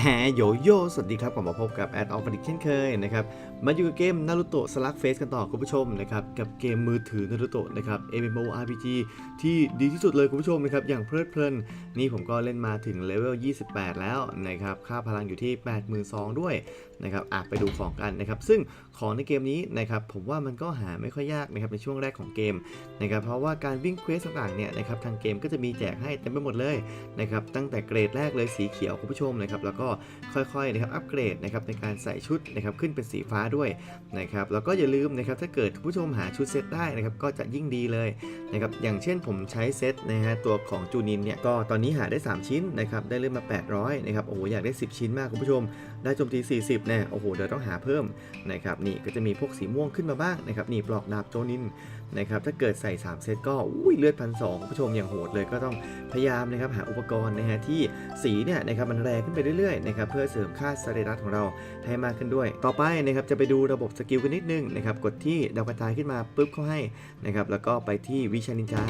แฮโยโย่สวัสดีครับกลับมาพบกับแอดออฟฟิกเช่นเคยนะครับ มาอยู่กับเกมนารูโตะสลักเฟสกันต่อคุณผู้ชมนะครับ กับเกมมือถือนารูโตะนะครับ MMORPG ที่ดีที่สุดเลยคุณผู้ชมนะครับ อย่างเพลิดเพลิน นี่ผมก็เล่นมาถึงเลเวล 28 แล้วนะครับ ค่าพลังอยู่ที่ 82,000 ด้วย นะครับอะไปดูของกันนะครับ ซึ่งของในเกมนี้นะครับผมว่ามันก็หาไม่ค่อยยากนะครับในช่วงแรกของเกมนะครับเพราะว่าการวิ่งเควสต่างๆเนี่ยนะครับทางเกมก็จะมีแจกให้เต็มไปหมดเลยนะครับตั้งแต่เกรดแรกเลยสีเขียวคุณผู้ชมนะครับแล้วก็ค่อยๆนะครับอัปเกรดนะครับในการใส่ชุดนะครับขึ้นเป็นสีฟ้าด้วยนะครับแล้วก็อย่าลืมนะครับถ้าเกิดคุณผู้ชมหาชุดเซตได้นะครับก็จะยิ่งดีเลยนะครับอย่างเช่นผมใช้เซตนะฮะตัวของจูนินเนี่ยก็ตอนนี้หาได้ 3 ชิ้นนะครับได้เลื่อนมา 800นะครับโอ้โหอยากได้ 10 ชิ้นมากคุณผู้ชม ได้โจมตี 40เนี่ยโอ้โหเดี๋ยวต้องหาเพิ่มนะครับนี่ก็จะมีพวกสีม่วงขึ้นมาบ้างนะครับนี่ปลอกดาบโจนิน นะครับถ้าเกิดใส่ 3 เซตก็อุ้ยเลือดพันสองคุณผู้ชมอย่างโหดเลยก็ต้องพยายามนะครับหาอุปกรณ์นะฮะที่สีเนี่ยนะครับมันแรงขึ้นไปเรื่อยๆนะครับเพื่อเสริมค่าสเตตัสของเราให้มากขึ้นด้วย ต่อไปนะครับจะไปดูระบบสกิลกันนิดนึงนะครับกดที่ดาวกระจายขึ้นมาปุ๊บเขาให้นะครับแล้วก็ไปที่วิชานินจา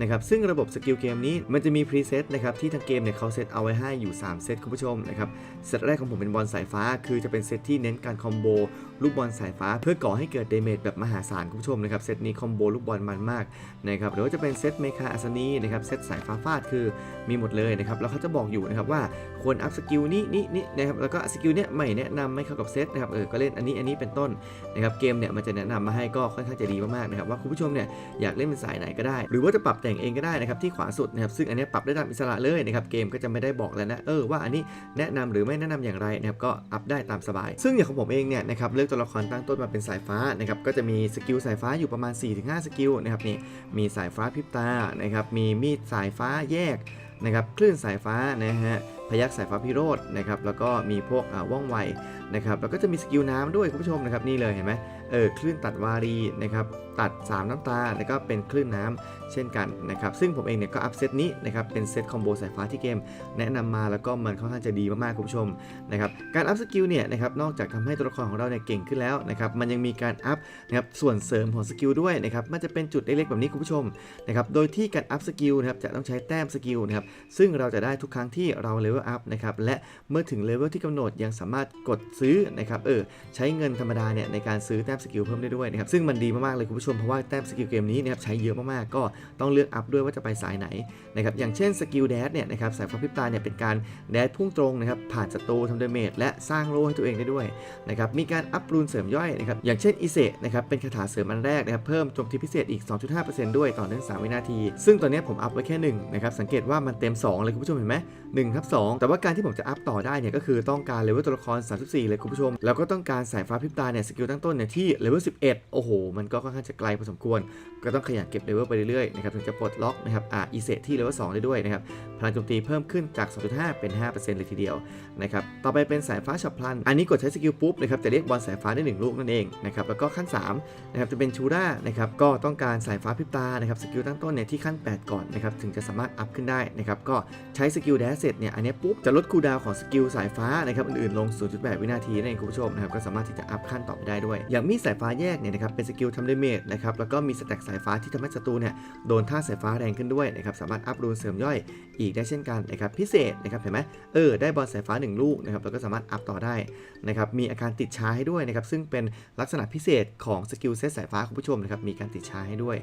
นะครับซึ่งระบบสกิลเกมนี้มันจะมีพรีเซตนะครับที่ทางเกมเนี่ยเขาเซตเอาไว้ให้อยู่ 3 เซตคุณผู้ชมนะครับเซตแรกของผมเป็นบอลสายฟ้า คือจะเป็นเซตที่เน้นการคอมโบลูกบอลสายฟ้า เพื่อก่อให้เกิดเดเมจแบบมหาศาลคุณผู้ชมนะครับเซตนี้คอมโบลูกบอลมันมากนะครับหรือว่าจะเป็นเซตเมคาอัศนีนะครับเซตสายฟ้าฟาดคือมีหมดเลยนะครับแล้วเขาจะบอกอยู่นะครับว่าควรอัพสกิลนี้นี้นี้นะครับแล้วก็สกิลเนี้ยไม่แนะนำไม่เข้ากับเซตนะครับเออก็เล่นอันนี้อันนี้เป็นต้นนะครับเกมเนี่ยมันจะแนะนำมาให้ก็ค่อนข้างจะดีมากๆนะครับว่าคุณผู้ชมเนี่ยอยากเล่นเป็นสายไหนก็ได้ หรือว่าจะปรับแต่งเองก็ได้นะครับที่ขวาสุดนะครับซึ่งอันนี้ปรับได้ตามอิสระเลยนะครับเกมก็จะไม่ได้บอกแล้วนะเออว่าอันนี้แนะนำหรือไม่แนะนำอย่างไรนะครับก็อัพได้ตามสบาย ซึ่งอย่างของผมเองเนี่ยนะครับเลือกตัวละครตั้งต้นมาเป็นสายฟ้านะครับก็จะมีสกิลสายฟ้าอยู่ประมาณ4-5สกิลนะครับนี่มีสายฟ้าพิบตานะครับมีมีดสายฟ้าแยกนะครับคลื่นสายฟ้านะฮะพยักสายฟ้าพิโรธนะครับแล้วก็มีพวกอ่าว่องไวนะครับแล้วก็จะมีสกิลน้ำด้วยคุณผู้ชมนะครับนี่เลยเห็นไหมเออคลื่นตัดวารีนะครับ ตัด 3 น้ำตา แล้วก็เป็นคลื่นน้ำเช่นกันนะครับ ซึ่งผมเองเนี่ยก็อัพเซตนี้นะครับ เป็นเซตคอมโบสายฟ้าที่เกม แนะนำมาแล้วก็มันค่อนข้างจะดีมากๆคุณผู้ชมนะครับ การอัพสกิลเนี่ยนะครับ นอกจากทำให้ตัวละครของเราเนี่ยเก่งขึ้นแล้วนะครับ มันยังมีการอัพนะครับส่วนเสริมของสกิลด้วยนะครับ มันจะเป็นจุดเล็กๆแบบนี้คุณผู้ชมนะครับ โดยที่การอัพสกิลนะครับจะต้องใช้แต้มสกิลนะครับ ซึ่งเราจะได้ทุกครั้งที่เราเลเวลอัพนะครับ และเมื่อถึงเลเวลที่กำหนดยังสามารถกดซื้อนะครับ เออใช้เงินธรรมดาเนี่ยในการซื้อแต้มสกิลเพิ่มได้ด้วยนะครับ ซึ่งมันดีมากๆเลยคุณผู้ชมเพราะว่าแต้มสกิลเกมนี้นะครับใช้เยอะมากๆ ก็ต้องเลือกอัพด้วยว่าจะไปสายไหนนะครับอย่างเช่นสกิลแดดเนี่ยนะครับสายฟ้าพิบตาเนี่ยเป็นการแดดพุ่งตรงนะครับผ่านศัตรูทำดาเมจและสร้างโล่ให้ตัวเองได้ด้วยนะครับมีการอัพรูนเสริมย่อยนะครับอย่างเช่นอิเซนะครับเป็นคาถาเสริมอันแรกนะครับเพิ่มโจมตีพิเศษอีก 2.5%ด้วยต่อเนื่อง3วินาที ซึ่งตอนนี้ผมอัพไว้แค่1นะครับสังเกตว่ามันเต็ม 2 เลยคุณผู้ชมเห็นไหม1ทับ2แต่ว่าการที่ผมจะอัพต่อได้เนี่ยก็คือต้องการเลเวลตัวละคร 34 เลยคุณผู้ชม แล้วก็ต้องการสายฟ้าพิบตาเนี่ยสกิลตั้งต้นเนี่ยที่เลเวล11 โอ้โห มันก็ค่อนข้างจะไกลพอสมควร ก็ต้องขยันเก็บเลเวลไปเรื่อยๆนะครับถึงจะปลดล็อกนะครับอ่าอีเซที่เลเวล2ได้ด้วยนะครับพลังโจมตีเพิ่มขึ้นจาก 2.5 เป็น 5%เลยทีเดียวนะครับต่อไปเป็นสายฟ้าฉับพลัน อันนี้กดใช้สกิลปุ๊บนะครับจะเรียกบอลสายฟ้าได้หนึ่งลูกนั่นเองนะครับแล้วก็ขั้น3นะครับจะเป็นชูร่านะครับก็ต้องการสายฟ้าพิบตานะครับสกิลตั้งต้นเนี่ยที่ขั้น 8 ก่อนนะครับถึงจะสามารถอัพขึ้นได้นะครับก็ใช้สกิลแดชเสร็จเนี่ยอันนี้ปุ๊บจะลดคูลดาวของสกิลสายฟ้านะครับอื่นๆลง 0.8 วินาทีนั่นเองคุณผู้ชมนะครับก็สามารถที่จะอัพขั้นต่อไปได้ด้วย อย่างมีสายฟ้าแยกเนี่ยนะครับเป็นสกิลทำดเมจนะครับแล้วก็มีสแต็กสายฟ้าที่ทำให้ศัตรูเนี่ยโดนท่าสายฟ้าแรงขึ้นด้วยนะครับสามารถอัพรูนเสริมย่อยอีกได้เช่นกันนะครับพิเศษนะครับเห็นไหมเออได้บอลสายฟ้า 1 ลูกนะครับแล้วก็สามารถอัพต่อได้นะครับมีอาการติดช้าให้ด้วยนะครับซึ่งเป็นลักษณะพิเศษของสกิลเซตสายฟ้าคุณผู้ชมนะครับมีการติดช้าให้ด้วย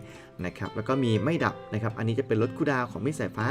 นะครับแล้วก็มีไม่ดับนะครับอันนี้จะเป็นลดคูดาวของมีดสายฟ้า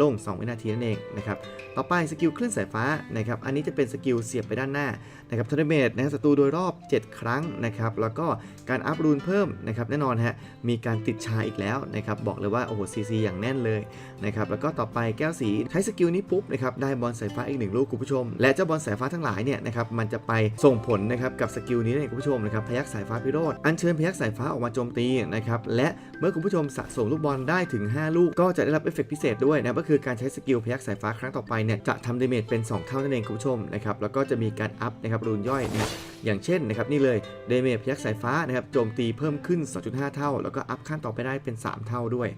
ลง 2 วินาทีนั่นเองนะครับต่อไปสกิลคลื่นสายฟ้านะครับอันนี้จะเป็นสกิลเสียบไปด้านหน้านะครับทอร์เมตนะศัตรูโดยรอบ 7 ครั้งนะครับแล้วก็การอัพรูนเพิ่มนะครับแน่นอนฮะมีการติดชาอีกแล้วนะครับบอกเลยว่าโอ้โหซีซีอย่างแน่นเลยนะครับแล้วก็ต่อไปแก้วสีใช้สกิลนี้ปุ๊บนะครับได้บอลสายฟ้าอีกหนึ่งลูกคุณผู้ชม และเจ้าบอลสายฟ้าทั้งหลายเนี่ยนะครับมันจะไปส่งผลนะครับกับสกิลนี้นั่นเองคุณผู้ชมนะครับพยักสายฟ้าพิโรธอัญเชิญพยักสายฟ้าออกมาโจมตีนะครับและเมื่อคุณผู้ชมสะสมลูกบอลได้ถึง 5 ลูก ก็จะได้รับเอฟเฟกต์พิเศษด้วยนะก็คือการใช้สกิลพยักสายฟ้าครั้งต่อไปเนี่ยจะทำดาเมจเป็น 2 เท่านั่นเองคุณผู้ชมนะครับแล้วก็จะมีการอัพนะครับรูนย่อยนะ อย่างเช่นนะครับนี่เลยเดเมจพยักสายฟ้านะครับโจมตีเพิ่มขึ้น 2.5 เท่า แล้วก็อัพขั้นต่อไปได้เป็น 3 เท่าด้วย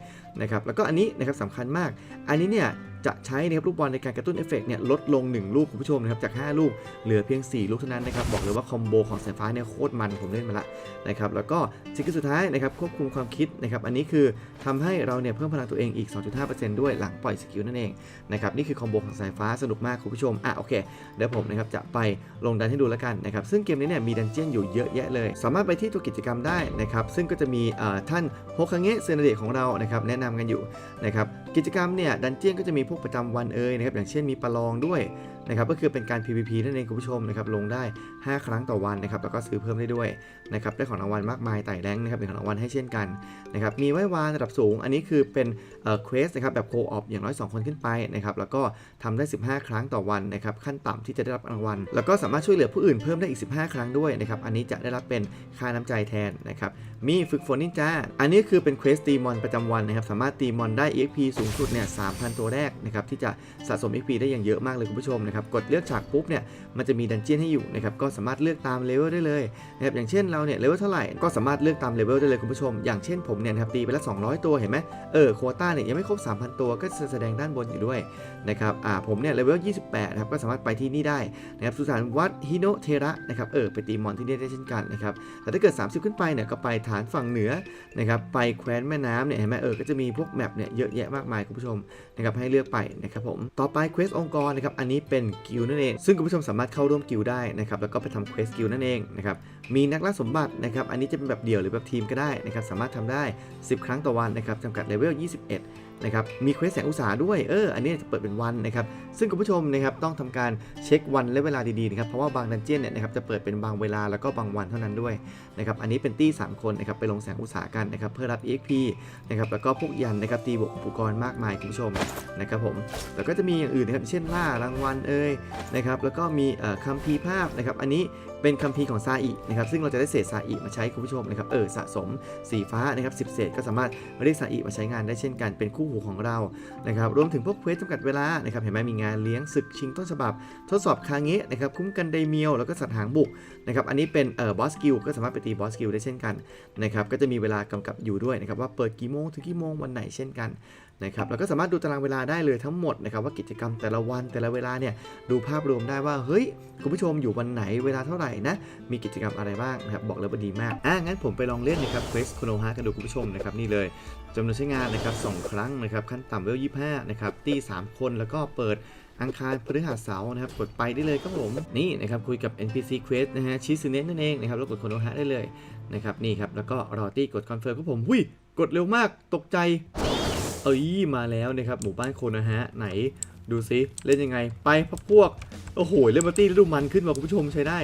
นะครับแล้วก็อันนี้นะครับสำคัญมาก อันนี้เนี่ยจะใช้นะครับลูกบอลในการกระตุ้นเอฟเฟกต์เนี่ยลดลง 1 ลูกคุณผู้ชมนะครับจาก 5 ลูกเหลือเพียง 4 ลูกเท่านั้นนะครับบอกเลยว่าคอมโบของสายฟ้าเนี่ยโคตรมันผมเล่นมาละนะครับแล้วก็สกิลสุดท้ายนะครับควบคุมความคิดนะครับอันนี้คือทำให้เราเนี่ยเพิ่มพลังตัวเองอีก 2.5%ด้วยหลังปล่อยสกิลนั่นเองนะครับนี่คือคอมโบของสายฟ้าสนุกมากคุณผู้ชมอะโอเคเดี๋ยวผมนะครับจะไปลงดันให้ดูแล้วกันนะครับซึ่งเกมนี้เนี่ยมีดันเจี้ยนอยู่เยอะแยะเลย สามารถไปที่ตัวกิจกรรมได้นะครับซึ่งก็จะมีท่านโฮคังเงะเซนเดะของเรานะครับแนะนำกันอยู่นะครับกิจกรรมเนี่ยดันเจี้ยนก็จะมีพวกประจำวันเอ่ยนะครับอย่างเช่นมีประลองด้วย นะครับก็คือเป็นการ PVP นั่นเองคุณผู้ชมนะครับลงได้ 5 ครั้งต่อวันนะครับแล้วก็ซื้อเพิ่มได้ด้วยนะครับได้ของรางวัลมากมายไต่แรงนะครับเป็นของรางวัลให้เช่นกันนะครับมีไว้วานระดับสูง อันนี้คือเป็นเอ่อเควสนะครับแบบโคออฟอย่างน้อย 2 คนขึ้นไปนะครับแล้วก็ทำได้ 15 ครั้งต่อวันนะครับขั้นต่ำที่จะได้รับรางวัล แล้วก็สามารถช่วยเหลือผู้อื่นเพิ่มได้อีก 15 ครั้งด้วยนะครับอันนี้จะได้รับเป็นค่าน้ำใจแทนนะครับมีฝึกฝนนินจาอันนี้คือเป็นเควสตีมอนประจำวันนะครับสามารถตีมอนได้ EXP สูงสุดเนี่ย3,000 ตัวแรกนะครับที่จะสะสม EXP ได้อย่างเยอะมากเลยคุณผู้ชมนะครับกดเลือกฉากปุ๊บเนี่ยมันจะมีดันเจี้ยนให้อยู่นะครับก็สามารถเลือกตามเลเวลได้เลยนะครับอย่างเช่นเราเนี่ยเลเวลเท่าไหร่ก็สามารถเลือกตามเลเวลได้เลยคุณผู้ชม อย่างเช่นผมเนี่ยนะครับตีไปล้ว200 ตัวเห็นไหมเออโควต้าเนี่ยยังไม่ครบ 3,000 ตัวก็จะแสดงด้านบนอยู่ด้วยนะครับอ่าผมเนี่ยเลเวล28นะครับก็สามารถไปที่นี่ได้นะครับสุสานวัดฮิโนเทระนะครับเออไปตีมอนที่นี่ได้เช่นกันนะครับแต่ถ้าเกิด 30 ขึ้นไปเนี่ยก็ไปฐานฝั่งเหนือนะครับไปแคว้นแม่น้ำเนี่ยเห็นไหมเออก็จะมีพวกแมปเนี่ยเยอะแยะมากมายคุณผู้ชมนะครับให้เลือกไปนะครับผมต่อไปเควสองค์กรนะครับอันนี้เป็นกิลนั่นเอง ซึ่งคุณผู้ชมสามารถเข้าร่วมกิลได้นะครับแล้วก็ไปทำเควสกิลนั่นเองนะครับมีนักล่าสมบัตินะครับอันนี้จะเป็นแบบเดี่ยวหรือแบบทีมก็ได้นะครับสามารถทำได้ 10 ครั้งต่อวันนะครับจำกัดเลเวล21 นะครับมีเควสแสงอุตสาหด้วยเอออันนี้จะเปิดเป็นวันนะครับซึ่งคุณผู้ชมนะครับต้องทำการเช็ควันและเวลาดีๆนะครับเพราะว่าบางดันเจี้ยนเนี่ยนะครับจะเปิดเป็นบางเวลาแล้วก็บางวันเท่านั้นด้วยนะครับอันนี้เป็นตี้ 3 คนนะครับไปลงแสงอุตสาหกันนะครับเพื่อรับ EXP นะครับแล้วก็พวกยันนะครับตีบวกอุปกรณ์มากมายคุณผู้ชมนะครับผมแล้วก็จะมีอย่างอื่นนะครับเช่นล่ารางวัลเอ่ยนะครับแล้วก็มีคัมภีร์ภาพนะครับอันนี้ เป็นคัมภีร์ของซาอินะครับซึ่งเราจะได้เศษซาอิมาใช้คุณผู้ชมนะครับเออสะสมสีฟ้านะครับ10เศษก็สามารถเรียกซาอิมาใช้งานได้เช่นกันเป็นคู่หูของเรานะครับรวมถึงพวกเควสจำกัดเวลานะครับเห็นไหมมีงานเลี้ยงศึกชิงต้นฉบับ ทดสอบคางเงะนะครับคุ้มกันไดเมียวแล้วก็สัตว์หางบุกนะครับอันนี้เป็นเอ่อบอสกิลก็สามารถไปตีบอสกิลได้เช่นกันนะครับก็จะมีเวลากำกับอยู่ด้วยนะครับว่าเปิดกี่โมงถึงกี่โมงวันไหนเช่นกันนะครับแล้วก็สามารถดูตารางเวลาได้เลยทั้งหมดนะครับว่ากิจกรรมแต่ละวันแต่ละเวลาเนี่ยดูภาพรวมได้ว่าเฮ้ยคุณผู้ชมอยู่วันไหนเวลาเท่าไหร่นะ มีกิจกรรมอะไรบ้างนะครับ บอกเลยว่าดีมาก อะ งั้นผมไปลองเล่นนะครับเควสโคโนฮากันดูคุณผู้ชมนะครับนี่เลยจำนวนใช้งานนะครับสองครั้งนะครับ ขั้นต่ำเวลยี่ห้านะครับ ตีสามคนแล้วก็เปิดอังคารพฤหัสเสาร์นะครับ กดไปได้เลยครับผม นี่นะครับ คุยกับ NPC Quest นะฮะชิซูเนะนั่นเองนะครับ แล้วกดโคโนฮะได้เลยนะครับ นี่ครับ แล้วก็รอตี้กดคอนเฟิร์มครับผมหุยกดเร็วมากตกใจ เอ้ยมาแล้วนะครับหมู่บ้านโคโนฮะไหนดูซิเล่นยังไงไปพักพวก โอ้โห เล่นมาตี้แล้วดูมันขึ้นมาคุณผู้ชมใช้ได้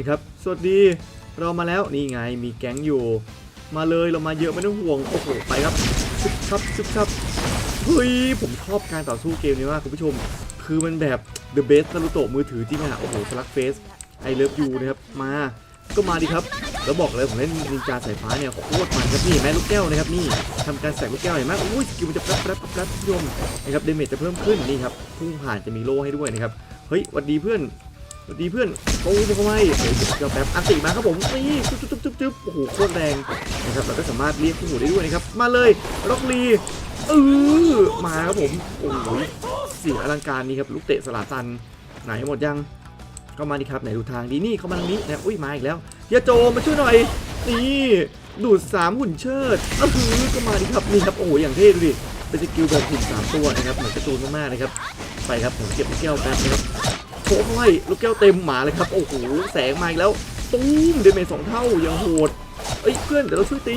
นะครับ สวัสดีเรามาแล้วนี่ไงมีแก๊งอยู่ มาเลยเรามาเยอะไม่ต้องห่วงโอ้โหไปครับซึบครับซึบครับเฮ้ยผมชอบการต่อสู้เกมนี้มากคุณผู้ชม คือมันแบบ the best นารูโตะมือถือจริงอะโอ้โหสลักเฟสไอเลิฟยูนะครับมาก็มาดีครับแล้วบอกเลยผมเล่นนินจาสายฟ้าเนี่ยโคตรมันครับนี่เห็นไหมลูกแก้วนะครับนี่ทำการแสกลูกแก้วเห็นไหมอุ้ยสกิลมันจะแป๊บแป๊บแป๊บแป๊บคุณผู้ชมนะครับเดเมจจะเพิ่มขึ้นนี่ครับพุ่งผ่านจะมีโล่ให้ด้วยนะครับเฮ้ยวัดดีเพื่อน หวัดดีเพื่อนโอ้ยเข้าไปโอ้ยเจ้าแป๊บอันติมาครับผมนี่จุ๊บจุ๊บจุ๊บจุ๊บโอ้โหโคตรแรงนะครับเราก็สามารถเรียกผู้หูได้ด้วยนะครับมาเลยล็อกลีเออมาครับผมโอ้ยเสียงอลังการนี่ครับลูกเตะสลาตันไหนหมดยังก็มาดิครับไหนดูทางดีนี่เข้ามาทางนี้นะอุ้ยมาอีกแล้วเฮียโจมาช่วยหน่อยนี่ดูดสามหุ่นเชิดเออก็มาดิครับนี่ครับโอ้โหอย่างเท่ดูดิเป็นสกิลแบบหุ่นสามตัวนะครับเหมือนกร์ตูนมากๆนะครับไปครับผมเก็บลูกแก้วแป๊บนะครับ โค้งไว้ลูกแก้วเต็มหมาเลยครับ โอ้โห แสงมาอีกแล้ว ตุ้มเดเมจสองเท่ายังโหด เอ้ยเพื่อนเดี๋ยวเราช่วยตี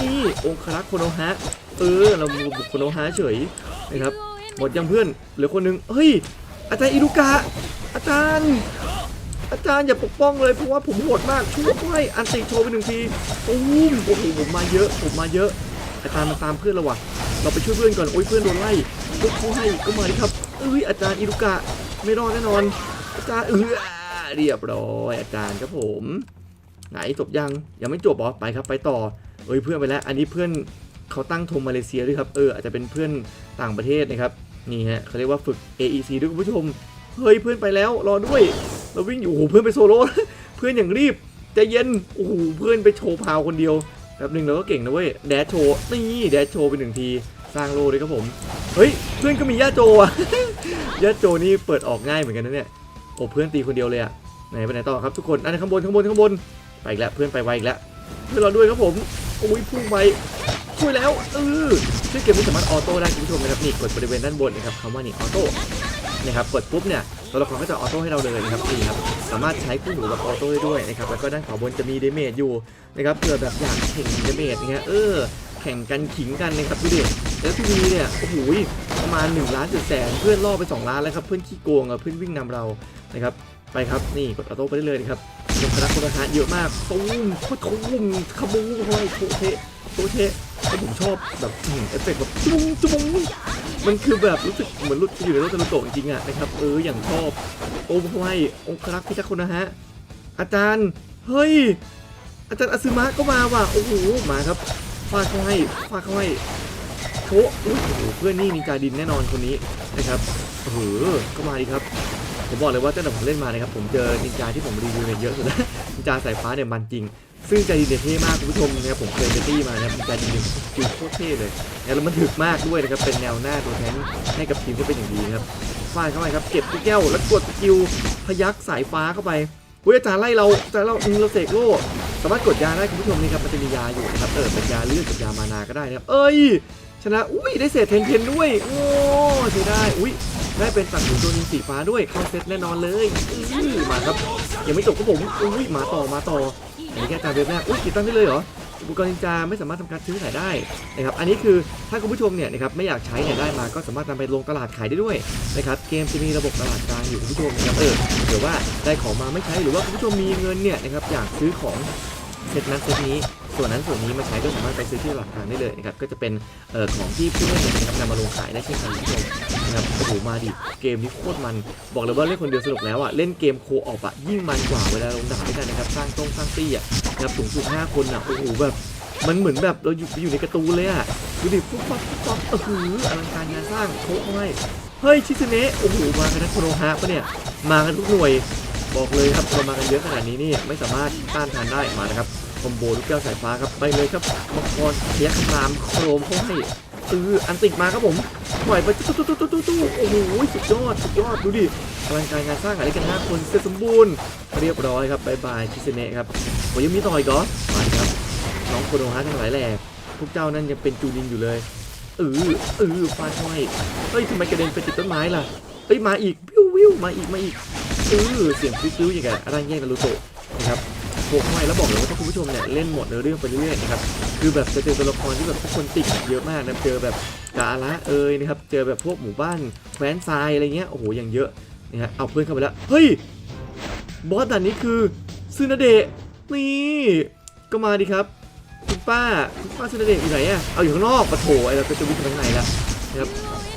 นี่องครักษ์โคโนฮะ เออ เราบุกโคโนฮะเฉยนะครับ หมดยังเพื่อนเหลือคนนึงเฮ้ย อาจารย์อิรุกะ อาจารย์ อาจารย์อย่าปกป้องเลยเพราะว่าผมโหดมาก ช่วยด้อันติโชว์ไปหนึ่งทีตูมโอ้โหผมมาเยอะ ผมมาเยอะ อาจารย์มาตามเพื่อนเราว่ะ เราไปช่วยเพื่อนก่อน โอ้ยเพื่อนโดนไล่ยกเขาให้ก็มาดิครับ เอ้ยอาจารย์อิรุกะ ไม่รอดแน่นอนอาจารย์เออเรียบร้อยอาจารย์ครับผมไหนจบยังยังไม่จบเหรอไปครับไปต่อเอ้ยเพื่อนไปแล้ว อันนี้เพื่อนเขาตั้งธงมาเลเซียด้วยครับเอออาจจะเป็นเพื่อนต่างประเทศนะครับนี่ฮะเขาเรียกว่าฝึก AEC ด้วยคุณผู้ชมเฮ้ยเพื่อนไปแล้วรอด้วย เราวิ่งอยู่โอ้โหเพื่อนไปโซโล่เพื่อนอย่างรีบใจเย็นโอ้โหเพื่อนไปโชว์พาวคนเดียวแป๊บหนึงเราก็เก่งนะเว้ยแดชโชว์นี่แดชโชว์ไปหนึ่งทีสร้างโลด้วยครับผมเฮ้ยเพื่อนก็มีย่าโจอะ ย่าโจนี่เปิดออกง่ายเหมือนกันนะเนี่ยโอ้เพื่อนตีคนเดียวเลยอะไหนไปไหนต่อครับทุกคนอันนี้ข้างบนข้างบนข้างบนไปอีกแล้วเพื่อนไปไวอีกแล้วเพื่อนเราด้วยครับผมโอ้ยพุ่งไปช่วยแล้วเออชื่อเกมนี้สามารถออโต้ได้คุณผู้ชมนะครับนี่กดบริเวณด้านบนนะครับคำว่านี่ออโต้นะครับกดปุ๊บเนี่ยตัวละครก็จะออโต้ให้เราเลยนะครับนี่ครับสามารถใช้คู่หูแบบออโต้ได้ด้วยนะครับแล้วก็ด้านขวาบนจะมีเดเมจอยู่นะครับเผื่อแบบอยากแข่งเดเมจอย่างเงี้ยเออ ข่งกันขิงกันนะครับดูดิแล้วทีวีเนี่ยโอ้โหประมาณ1ล้านเจ็ดแสนเพื่อนล่อไป 2 ล้านแล้วครับเพื่อนขี้โกงอะเพื่อนวิ่งนำเรานะครับไปครับนี่กดออโต้ไปได้เลยนะครับเป็นพลังพลทหาเยอะมากตุ้มโคตรทุ่มขบูเข้าไปโคเทโคเทแล้วผมชอบแบบเอฟเฟกต์แบบจุ้งจุ้งมันคือแบบรู้สึกเหมือนรุดอยู่ในรถตะลุโตจริงๆอะนะครับเอออย่างชอบโอ้เข้าไปองครักษ์พิทักษ์คนนะฮะอาจารย์เฮ้ยอาจารย์อซึมะก็มาว่ะโอ้โหมาครับ ฟาดเข้าให้ฟาดเข้าให้โชะอุ๊ยโอ้โหเพื่อนนี่นินจาดินแน่นอนคนนี้นะครับโอ้โหก็มาดีครับ ผมบอกเลยว่าตั้งแต่ผมเล่นมานะครับผมเจอนินจาที่ผมรีวิวเนี่ยเยอะสุดแล้วนินจาสายฟ้าเนี่ยมันจริง ซึ่งจาดินเนี่ยเท่มากคุณผู้ชมนะครับผมเคยไปตี้มานะครับนินจาดินเนี่ยคิวโคตรเท่เลยแล้วมันถึกมากด้วยนะครับเป็นแนวหน้าตัวแทนให้กับทีมที่เป็นอย่างดีครับฟาดเข้าไปครับเก็บลูกแก้วแล้วกดสกิลพยักสายฟ้าเข้าไปเฮ้ยอาจารย์ไล่เราอาจารย์เราอืมเราเสกโล่ามารถกดยาได้คุณผู้ชมนี่ครับมันจะมียาอยู่นะครับเออเป็นยาเลือดกับยามานาก็ได้นะครับเอ้ยชนะอุ้ยได้เศษเทนเทนด้วยโอ้ใช้ได้อุ้ยได้เป็นสัตว์หนุนตัวนินสีฟ้าด้วยเข้าเซตแน่นอนเลยอื้อมาครับยังไม่จบครับผมอุ้ยมาต่อมาต่ออันนี้แค่การเว็บแรกอุ้ยติดตั้งได้เลยเหรออุปกรณ์นินจาไม่สามารถทำการซื้อขายได้นะครับอันนี้คือถ้าคุณผู้ชมเนี่ยนะครับไม่อยากใช้เนี่ยได้มาก็สามารถนำไปลงตลาดขายได้ด้วยนะครับเกมจะมีระบบตลาดกลางอยู่คุณผู้ชมนะครับเออเดี๋ยวว่าได้ของมาไม่ใช้หรือว่าคุณผู้ชมมีเงินเนี่ยนะครับอยากซื้อของ ซตนั้นเซตนี้ ส่วนนั้นส่วนนี้มาใช้ก็สามารถไปซื้อที่ตลาดกลางได้เลยนะครับ ก็จะเป็นเอ่อของที่ผู้เล่นเนี่ยนะครับนำมาลงขายได้เช่นกันคุณผู้ชมนะครับโอ้โหมาดิเกมนี้โคตรมัน บอกเลยว่าเล่นคนเดียวสนุกแล้วอะ เล่นเกมโคออปอะยิ่งมันกว่าเวลาลงด่าด้วยกันนะครับ สร้างต้องสร้างตี้อะนะครับสูงสุด5คนอะ โอ้โหแบบมันเหมือนแบบเราอยู่อยู่ในกร์ตูนเลยอะดูดิปุ๊บปั๊บปุ๊บปั๊บเออหืออลังการงานสร้างโคเอาไว้เฮ้ยชิซเนะโอ้โหมากันนะโคโนฮะปะเนี่ยมากันทุกหน่วยบอกเลยครับเรามากันเยอะขนาดนี้นี่ไม่สามารถต้านทานได้มานะครับ คอมโบลูกแก้วสายฟ้าครับไปเลยครับมังกรเพียกครามโครมเข้าให้เอออันติกมาครับผมปล่อยไปตุ๊ตตุ๊ตุ๊ตุ๊ตุ๊โอ้โหสุดยอดสุดยอดดูดิพลังการงานสร้างอะไรกันห้าคนเสร็จสมบูรณ์เรียบร้อยครับบายบายชิเซเนะครับโอ้ยังมีต่ออีกเหรอมาครับน้องโคโนฮะทั้งหลายแหล่พวกเจ้านั่นยังเป็นจูนินอยู่เลยเออเออฟาดห้อยเฮ้ยทำไมกระเด็นไปติดต้นไม้ล่ะเอ้ยมาอีกวิววิวมาอีกมาอีกเออเสียงฟิวๆอย่างกับอะไรแย่งนารูโตะนะครับ โผล่เข้าไปแล้วบอกเลยว่าถ้าคุณผู้ชมเนี่ยเล่นหมดเนื้อเรื่องไปเรื่อยๆนะครับคือแบบจะเจอตัวละครที่แบบทุกคนติดเยอะมากนะเจอแบบกาละเอยนะครับเจอแบบพวกหมู่บ้านแคว้นทรายอะไรเงี้ยโอ้โหอย่างเยอะนะฮะเอาเพื่อนเข้าไปแล้วเฮ้ยบอสด่านนี้คือซึนาเดะนี่ก็มาดิครับคุณป้าคุณป้าซึนาเดะอยู่ไหนอะเอาอยู่ข้างนอกปะโถไอ้เราก็จะวิ่งไปข้างในละนะครับ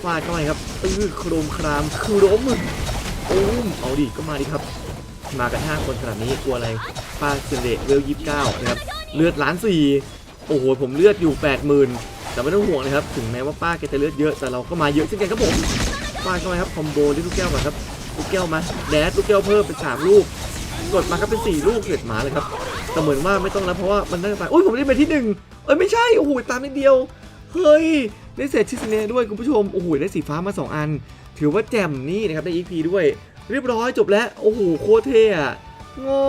ฟาดเข้าไปครับเออโครมครามคือล้มโอ้มเอาดิก็มาดิครับ มากัน5คนขนาดนี้กลัวอะไรป้าเซเลเวลยี่สิบเก้านะครับเลือดล้านสี่โอ้โหผมเลือดอยู่80,000แต่ไม่ต้องห่วงนะครับถึงแม้ว่าป้าแกจะเลือดเยอะแต่เราก็มาเยอะเช่นกันครับผมป้าเข้ามาครับคอมโบที่ลูกแก้วก่อนครับลูกแก้วมาแดดลูกแก้วเพิ่มเป็นสามลูกกดมาครับเป็นสี่ลูกเสร็จหมาเลยครับแต่เหมือนว่าไม่ต้องแล้วเพราะว่ามันได้ไปโอ้ยผมได้ไปที่หนึ่งเอ้ยไม่ใช่โอ้โหตามนิดเดียวเฮ้ยได้เศษชิสเน่ด้วยคุณผู้ชมโอ้โหได้สีฟ้ามาสองอัน ถือว่าแจ่มนี่นะครับได้ EP ด้วย เรียบร้อยจบแล้ว โอ้โหโคตรเท่อะงอ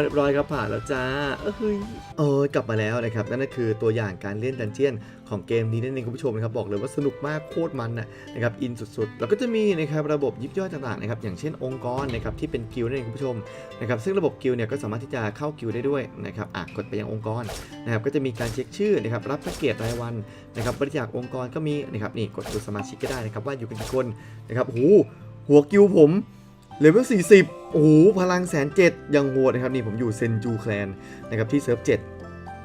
เรียบร้อยครับผ่านแล้วจ้าเอ้ยเออกลับมาแล้วนะครับ นั่นก็คือตัวอย่างการเล่นดันเจียนของเกมนี้นั่นเองคุณผู้ชมนะครับ บอกเลยว่าสนุกมากโคตรมันนะครับอินสุดๆ แล้วก็จะมีนะครับระบบยิบย่อยต่างๆนะครับอย่างเช่นองค์กรนะครับที่เป็นกิลด์นั่นเองคุณผู้ชมนะครับซึ่งระบบกิลด์เนี่ยก็สามารถที่จะเข้ากิลด์ได้ด้วยนะครับอะกดไปยังองค์กรนะครับก็จะมีการเช็คชื่อนะครับรับแพ็กเกจรายวันนะครับบริจาคองค์กรก็มีนะครับนี่กดดูสมาชิกก็ได้นะครับว่าอยู่กันกี่คนนะครับโอ้ หัวกิวผมเลเวล40 โอ้โห พลังแสนเจ็ดยังโหดนะครับ นี่ผมอยู่เซนจูแคลนนะครับที่เซิร์ฟ 7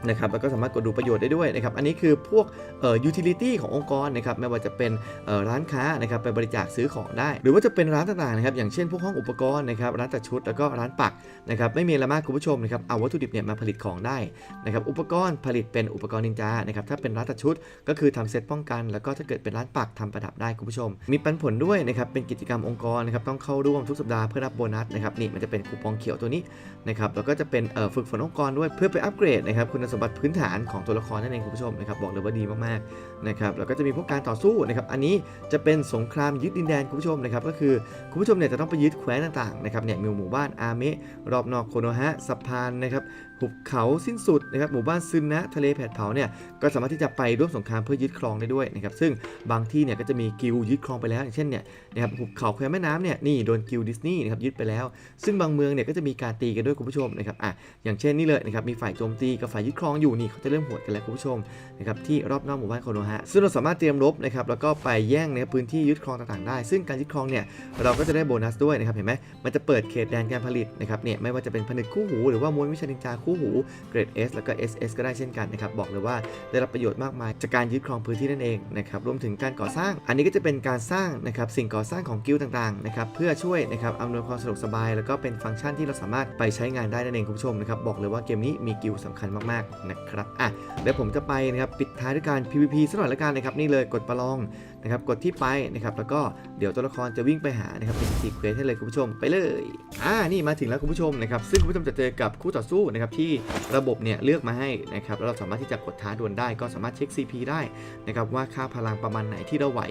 นะครับแล้วก็สามารถกดดูประโยชน์ได้ด้วยนะครับอันนี้คือพวกเอ่อยูทิลิตี้ขององค์กรนะครับไม่ว่าจะเป็นเอ่อร้านค้านะครับไปบริจาคซื้อของได้ หรือว่าจะเป็นร้านต่างๆนะครับอย่างเช่นพวกห้องอุปกรณ์นะครับร้านตัดชุดแล้วก็ร้านปักนะครับไม่มีอะไรมากคุณผู้ชมนะครับเอาวัตถุดิบเนี่ยมาผลิตของได้นะครับอุปกรณ์ผลิตเป็นอุปกรณ์นินจานะครับถ้าเป็นร้านตัดชุดก็คือทำเซตป้องกัน แล้วก็ถ้าเกิดเป็นร้านปักทำประดับได้คุณผู้ชม มีปันผลด้วยนะครับเป็นกิจกรรมองค์กรนะครับต้องเข้าร่วมทุกสัปดาห์เพื่อรับโบนัสนะครับนี่มันจะเป็นคูปองเขียวตัวนี้นะครับแล้วก็จะเป็นเอ่อฝึกฝนองค์กรด้วยเพื่อไปอัปเกรดนะครับคุณสมบัติพื้นฐานของตัวละครนั่นเองคุณผู้ชมนะครับบอกเลยว่าดีมากๆนะครับแล้วก็จะมีพวกการต่อสู้นะครับอันนี้จะเป็นสงครามยึดดินแดนคุณผู้ชมนะครับก็คือคุณผู้ชมเนี่ยจะต้องไปยึดแคว้นต่างๆนะครับเนี่ยมีหมู่บ้านอาเมะรอบนอกโคโนฮะสะพานนะครับ หุบเขาสิ้นสุดนะครับหมู่บ้านซึนนะทะเลแผดเผาเนี่ยก็สามารถที่จะไปร่วมสงครามเพื่อยึดครองได้ด้วยนะครับซึ่งบางที่เนี่ยก็จะมีกิลด์ยึดครองไปแล้วอย่างเช่นเนี่ยนะครับหุบเขาแควแม่น้ำเนี่ยนี่โดนกิลด์ดิสนีย์นะครับยึดไปแล้ว ซึ่งบางเมืองเนี่ยก็จะมีการตีกันด้วยคุณผู้ชมนะครับอะอย่างเช่นนี่เลยนะครับมีฝ่ายโจมตีกับฝ่ายยึดครองอยู่นี่เขาจะเริ่มโหดกันแล้วคุณผู้ชมนะครับที่รอบนอกหมู่บ้านโคโนฮะซึ่งเราสามารถเตรียมรบนะครับแล้วก็ไปแย่งนะครับพื้นที่ยึดครองต่างๆ ได้ ซึ่งการยึดครองเนี่ยเราก็จะได้โบนัสด้วยนะครับเห็นไหมมันจะเปิดเขตแดนการผลิตนะครับเนี่ยไม่ว่าจะเป็นผนึกคู่หูหรือว่าม้วนวิชานินจาคูหูเกรด S แล้วก็ SS ก็ได้เช่นกันนะครับบอกเลยว่าได้รับประโยชน์มากมายจากการยึดครองพื้นที่นั่นเองนะครับรวมถึงการก่อสร้าง อันนี้ก็จะเป็นการสร้างนะครับสิ่งก่อสร้างของกิลด์ต่างๆนะครับเพื่อช่วยนะครับอำนวยความสะดวกสบาย แล้วก็เป็นฟังก์ชันที่เราสามารถไปใช้งานได้นั่นเองคุณผู้ชมนะครับบอกเลยว่าเกมนี้มีกิลด์สำคัญมากๆนะครับอะเดี๋ยวผมจะไปนะครับปิดท้ายด้วยการ PVP สักหน่อยละกันนะครับนี่เลยกดประลอง นะครับกดที่ไปนะครับแล้วก็เดี๋ยวตัวละครจะวิ่งไปหานะครับเป็นซีเควสให้เลยคุณผู้ชมไปเลยอ่านี่มาถึงแล้วคุณผู้ชมนะครับซึ่งคุณผู้ชมจะเจอกับคู่ต่อสู้นะครับที่ระบบเนี่ยเลือกมาให้นะครับแล้วเราสามารถที่จะกดท้าดวลได้ ก็สามารถเช็ค CP ได้นะครับว่าค่าพลังประมาณไหนที่เราไหว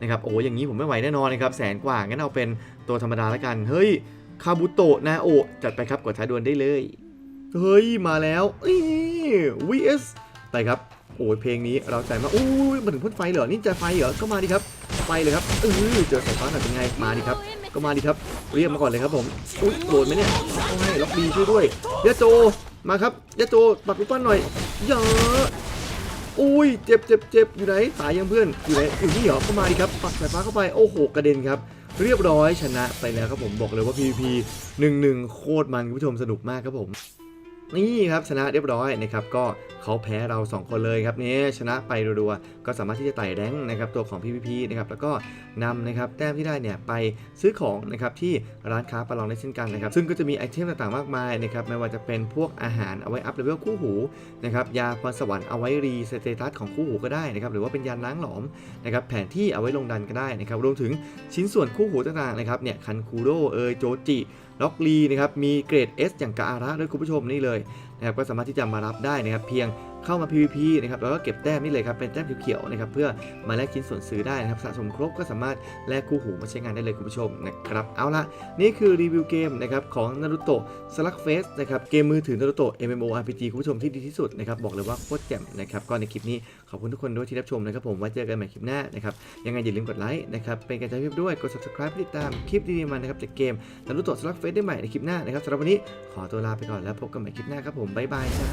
นะครับโอ้อย่างนี้ผมไม่ไหวแน่นอนนะครับแสนกว่างั้นเอาเป็นตัวธรรมดาละกันเฮ้ยคาบุโตะนาโอจัดไปครับกดท้าดวลได้เลยเฮ้ยมาแล้วอี vs ไปครับ โอ้ยเพลงนี้เราใจมากอู้ยมาถึงพ่นไฟเหรอนี่จะไฟเหรอก็มาดิครับไปเลยครับเออเจอสายฟ้าหน่อยเป็นไงมาดิครับ ก็มาดิครับเรียกมาก่อนเลยครับผมอุ้ยโดนไหมเนี่ยเอาให้ล็อกดีช่วยด้วยยะโจมาครับยะโจปักลูกปั้นหน่อยอย่าอุ้ยเจ็บเจ็บเจ็บอยู่ไหนตายยังเพื่อนอยู่ไหนอยู่นี่เหรอก็มาดิครับปักสายฟ้าเข้าไปโอ้โหกระเด็นครับเรียบร้อยชนะไปแล้วครับผมบอกเลยว่า PVP 1-1 โคตรมันคุณผู้ชมสนุกมากครับผม นี่ครับชนะเรียบร้อยนะครับก็เขาแพ้เรา 2 คนเลยครับนี่ชนะไปรัวๆก็สามารถที่จะไต่แรงนะครับตัวของ PVP นะครับแล้วก็นำนะครับแต้มที่ได้เนี่ยไปซื้อของนะครับที่ร้านค้าประลองได้เช่นกันนะครับซึ่งก็จะมีไอเทมต่างๆมากมายนะครับไม่ว่าจะเป็นพวกอาหารเอาไว้อัพเลเวลคู่หูนะครับยาพรสวรรค์เอาไว้รีสเตตัสของคู่หูก็ได้นะครับหรือว่าเป็นยานล้างหลอมนะครับแผนที่เอาไว้ลงดันก็ได้นะครับรวมถึงชิ้นส่วนคู่หูต่างๆนะครับเนี่ยคันคูโดเอยโจจิ ล็อกลีนะครับมีเกรด S อย่างกาอาระด้วยคุณผู้ชมนี่เลย นะครับก็สามารถที่จะมารับได้นะครับเพียงเข้ามา PVP นะครับแล้วก็เก็บแต้มนี่เลยครับเป็นแต้มเขียวๆนะครับเพื่อมาแลกชิ้นส่วนซื้อได้นะครับสะสมครบก็สามารถแลกคู่หูมาใช้งานได้เลยคุณผู้ชมนะครับเอาละนี่คือรีวิวเกมนะครับของ Naruto Slug Face นะครับเกมมือถือ Naruto MMORPG คุณผู้ชมที่ดีที่สุดนะครับบอกเลยว่าโคตรแจ่มนะครับก็ในคลิปนี้ขอบคุณทุกคนด้วยที่รับชมนะครับผมไว้เจอกันใหม่คลิปหน้านะครับยังไงอย่าลืมกดไลค์นะครับเป็นกำลังใจให้ด้วยกด subscribe ติดตามคลิปดีๆมานะครับจากเกม Naruto Slug Face ได้ใหม่ในคลิปหน้านะครับสำหรับวันนี้ขอตัวลาไปก่อนแล้วพบกันใหม่คลิปหน้าครับผมบายบายจ้า